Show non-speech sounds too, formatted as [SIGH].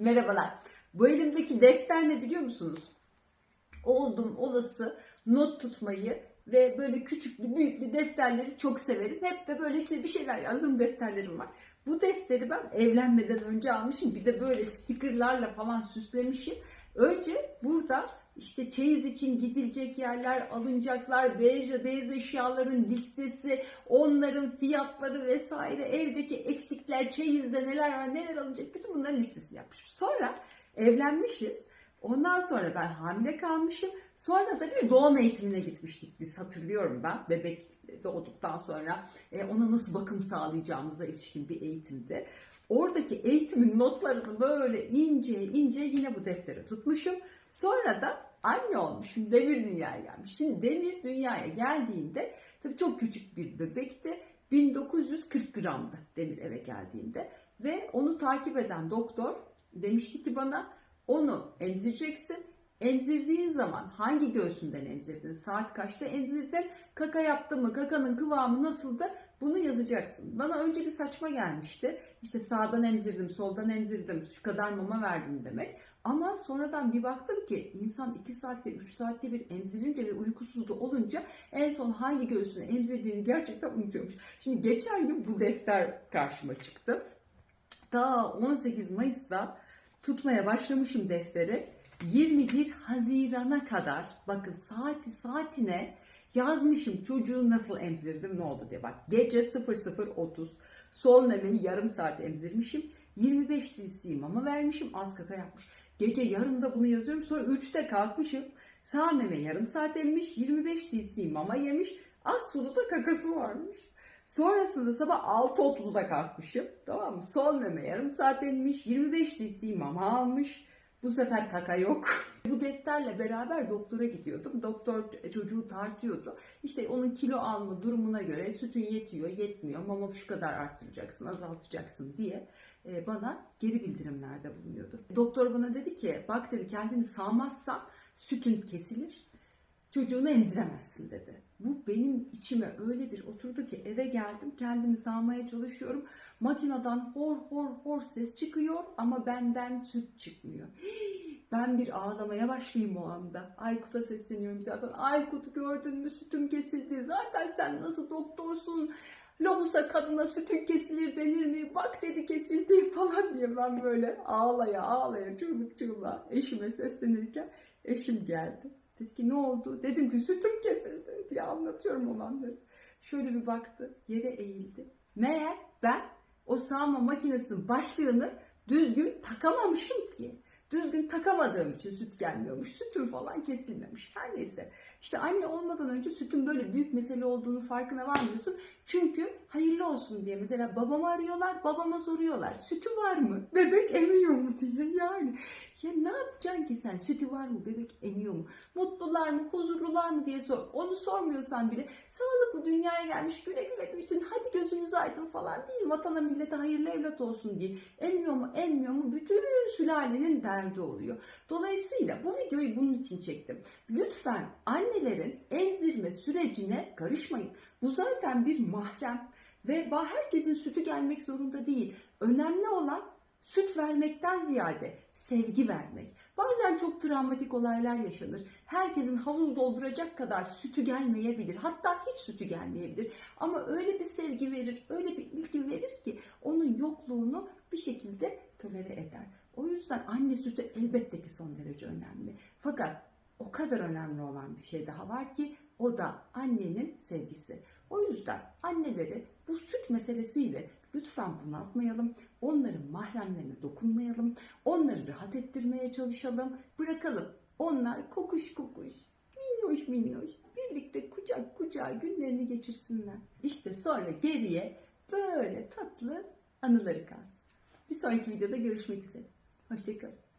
Merhabalar. Bu elimdeki defter ne biliyor musunuz? Oldum olası not tutmayı ve böyle küçüklü büyüklü defterleri çok severim. Hep de böyle işte bir şeyler yazdığım defterlerim var. Bu defteri ben evlenmeden önce almışım. Bir de böyle stickerlarla falan süslemişim. Önce burada işte çeyiz için gidilecek yerler, alınacaklar, beyaz, beyaz eşyaların listesi, onların fiyatları vesaire, evdeki eksikler, çeyizde neler var, neler alınacak, bütün bunların listesini yapmışım. Sonra evlenmişiz. Ondan sonra ben hamile kalmışım. Sonra da bir doğum eğitimine gitmiştik biz hatırlıyorum ben. Bebek doğduktan sonra e, ona nasıl bakım sağlayacağımıza ilişkin bir eğitimde. Oradaki eğitimin notlarını böyle ince ince yine bu deftere tutmuşum. Sonra da anne olmuşum. Demir dünyaya gelmiş. Şimdi Demir dünyaya geldiğinde tabii çok küçük bir bebekti. 1940 gramdı Demir eve geldiğinde. Ve onu takip eden doktor demişti ki bana onu emzireceksin. Emzirdiğin zaman hangi göğsünden emzirdin, saat kaçta emzirdin, kaka yaptı mı, kakanın kıvamı nasıldı bunu yazacaksın. Bana önce bir saçma gelmişti. İşte sağdan emzirdim, soldan emzirdim, şu kadar mama verdim demek. Ama sonradan bir baktım ki insan 2 saatte 3 saatte bir emzirince ve uykusuz da olunca en son hangi göğsünü emzirdiğini gerçekten unutuyormuş. Şimdi geçen gün bu defter karşıma çıktı. Daha 18 Mayıs'ta tutmaya başlamışım defteri. 21 Haziran'a kadar bakın saati saatine yazmışım çocuğu nasıl emzirdim ne oldu diye bak. Gece 00.30 sol memeyi yarım saat emzirmişim. 25 cc mama vermişim az kaka yapmış. Gece yarımda bunu yazıyorum sonra 3'te kalkmışım. Sağ meme yarım saat emmiş 25 cc mama yemiş. Az sulu da kakası varmış. Sonrasında sabah 6.30'da kalkmışım. Tamam mı? Sol meme yarım saat emmiş. 25 cc mama almış. Bu sefer kaka yok. [LAUGHS] Bu defterle beraber doktora gidiyordum. Doktor çocuğu tartıyordu. İşte onun kilo alma durumuna göre sütün yetiyor, yetmiyor. Mama şu kadar arttıracaksın, azaltacaksın diye e, bana geri bildirimlerde bulunuyordu. Doktor bana dedi ki bak dedi kendini sağmazsan sütün kesilir. Çocuğunu emziremezsin dedi. Bu benim içime öyle bir oturdu ki eve geldim kendimi sağmaya çalışıyorum. Makineden hor hor hor ses çıkıyor ama benden süt çıkmıyor. Ben bir ağlamaya başlayayım o anda. Aykut'a sesleniyorum zaten. Aykut gördün mü sütüm kesildi. Zaten sen nasıl doktorsun? Lohusa kadına sütün kesilir denir mi? Bak dedi kesildi falan diye ben böyle ağlaya ağlaya çığlık çığlığa eşime seslenirken eşim geldi. Dedi ki ne oldu? Dedim ki sütüm kesildi diye anlatıyorum olanları. Şöyle bir baktı yere eğildi. Meğer ben o sağma makinesinin başlığını düzgün takamamışım ki. Düzgün takamadığım için süt gelmiyormuş. Sütüm falan kesilmemiş. Her neyse. İşte anne olmadan önce sütün böyle büyük mesele olduğunu farkına varmıyorsun. Çünkü hayırlı olsun diye mesela babamı arıyorlar, babama soruyorlar. Sütü var mı? Bebek emiyor mu diye yani. Ya ne yapacaksın ki sen? Sütü var mı? Bebek emiyor mu? Mutlular mı? Huzurlular mı diye sor. Onu sormuyorsan bile sağlıklı dünyaya gelmiş güle güle büyütün. Hadi gözünüz aydın falan değil. Vatana millete hayırlı evlat olsun diye. Emiyor mu? Emmiyor mu? Bütün sülalenin derdi oluyor. Dolayısıyla bu videoyu bunun için çektim. Lütfen annelerin emzirme sürecine karışmayın. Bu zaten bir mahrem ve herkesin sütü gelmek zorunda değil. Önemli olan süt vermekten ziyade sevgi vermek. Bazen çok travmatik olaylar yaşanır. Herkesin havuz dolduracak kadar sütü gelmeyebilir. Hatta hiç sütü gelmeyebilir. Ama öyle bir sevgi verir, öyle bir ilgi verir ki onun yokluğunu bir şekilde tolere eder. O yüzden anne sütü elbette ki son derece önemli. Fakat o kadar önemli olan bir şey daha var ki o da annenin sevgisi. O yüzden anneleri bu süt meselesiyle lütfen bunaltmayalım. Onların mahremlerine dokunmayalım. Onları rahat ettirmeye çalışalım. Bırakalım. Onlar kokuş kokuş, minnoş minnoş birlikte kucak kucağa günlerini geçirsinler. İşte sonra geriye böyle tatlı anıları kalsın. Bir sonraki videoda görüşmek üzere. Hoşçakalın.